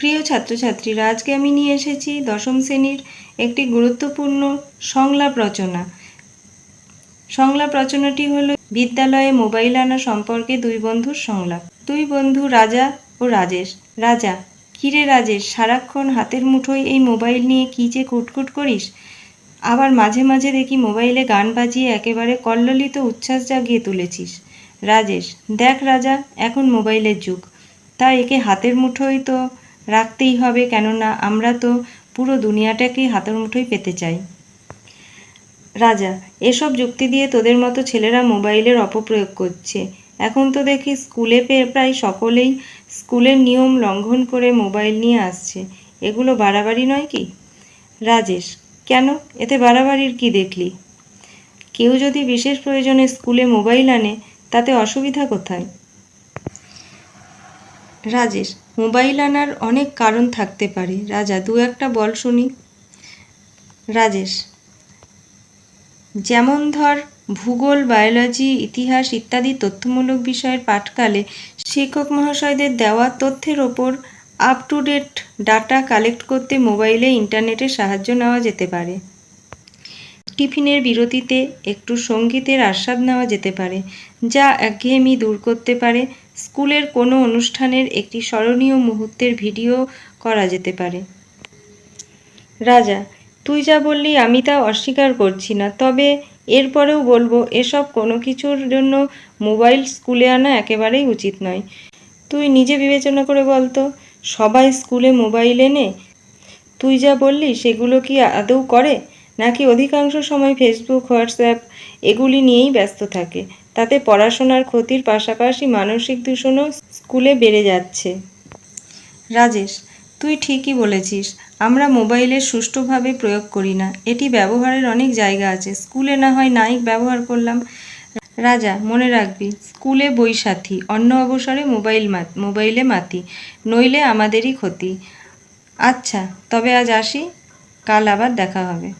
প্রিয় ছাত্রছাত্রীরা, আজকে আমি নিয়ে এসেছি দশম শ্রেণির একটি গুরুত্বপূর্ণ সংলাপ রচনা। সংলাপ রচনাটি হলো বিদ্যালয়ে মোবাইল আনা সম্পর্কে দুই বন্ধুর সংলাপ। দুই বন্ধু রাজা ও রাজেশ। রাজা, কিরে রাজেশ, সারাক্ষণ হাতের মুঠোয় এই মোবাইল নিয়ে কী যে কুটকুট করিস? আবার মাঝে মাঝে দেখি মোবাইলে গান বাজিয়ে একেবারে কল্লোলিত উচ্ছ্বাস জাগিয়ে তুলেছিস। রাজেশ, দেখ রাজা, এখন মোবাইলের যুগ। তাই একে হাতের মুঠোয় তো রাখতেই হবে, কেননা আমরা তো পুরো দুনিয়াটাকেই হাতের মুঠোয় পেতে চাই। রাজা, এসব যুক্তি দিয়ে তোদের মতো ছেলেরা মোবাইলের অপপ্রয়োগ করছে। এখন তো দেখি স্কুলে পেয়ে প্রায় সকলেই স্কুলের নিয়ম লঙ্ঘন করে মোবাইল নিয়ে আসছে। এগুলো বাড়াবাড়ি নয় কি? রাজেশ, কেন? এতে বাড়াবাড়ির কি দেখলি? কেউ যদি বিশেষ প্রয়োজনে স্কুলে মোবাইল আনে, তাতে অসুবিধা কোথায়? রাজেশ, মোবাইল আনার অনেক কারণ থাকতে পারে। রাজা, দু একটা বল শুনি। রাজেশ, যেমন ধর ভূগোল, বায়োলজি, ইতিহাস ইত্যাদি তথ্যমূলক বিষয়ের পাঠকালে শিক্ষক মহাশয়দের দেওয়া তথ্যের ওপর up to date data collect করতে মোবাইলে ইন্টারনেটের সাহায্য নেওয়া যেতে পারে। টিফিনের বিরতিতে একটু সঙ্গীতের আস্বাদ নেওয়া যেতে পারে, যা একঘেয়েমি দূর করতে পারে। স্কুলের কোনো অনুষ্ঠানের একটি স্মরণীয় মুহূর্তের ভিডিও করা যেতে পারে। রাজা, তুই যা বললি আমি তা অস্বীকার করছি না, তবে এরপরেও বলব, এসব কোনো কিছুর জন্য মোবাইল স্কুলে আনা একেবারেই উচিত নয়। তুই নিজে বিবেচনা করে বলতো, সবাই স্কুলে মোবাইল এনে তুই যা বললি সেগুলো কি আদৌ করে? নাকি অধিকাংশ সময় ফেসবুক, হোয়াটসঅ্যাপ এগুলি নিয়েই ব্যস্ত থাকে? তাতে পড়াশোনার ক্ষতির পাশাপাশি মানসিক দূষণও স্কুলে বেড়ে যাচ্ছে। রাজেশ, তুই ঠিকই বলেছিস, আমরা মোবাইলের সুষ্ঠুভাবে প্রয়োগ করি না। এটি ব্যবহারের অনেক জায়গা আছে। স্কুলে না হয় নাই ব্যবহার করলাম। রাজা, মনে রাখবি, স্কুলে বই সাথী, অন্য অবসরে মোবাইল মোবাইলে মাতি, নইলে আমাদেরই ক্ষতি। আচ্ছা তবে আজ আসি, কাল আবার দেখা হবে।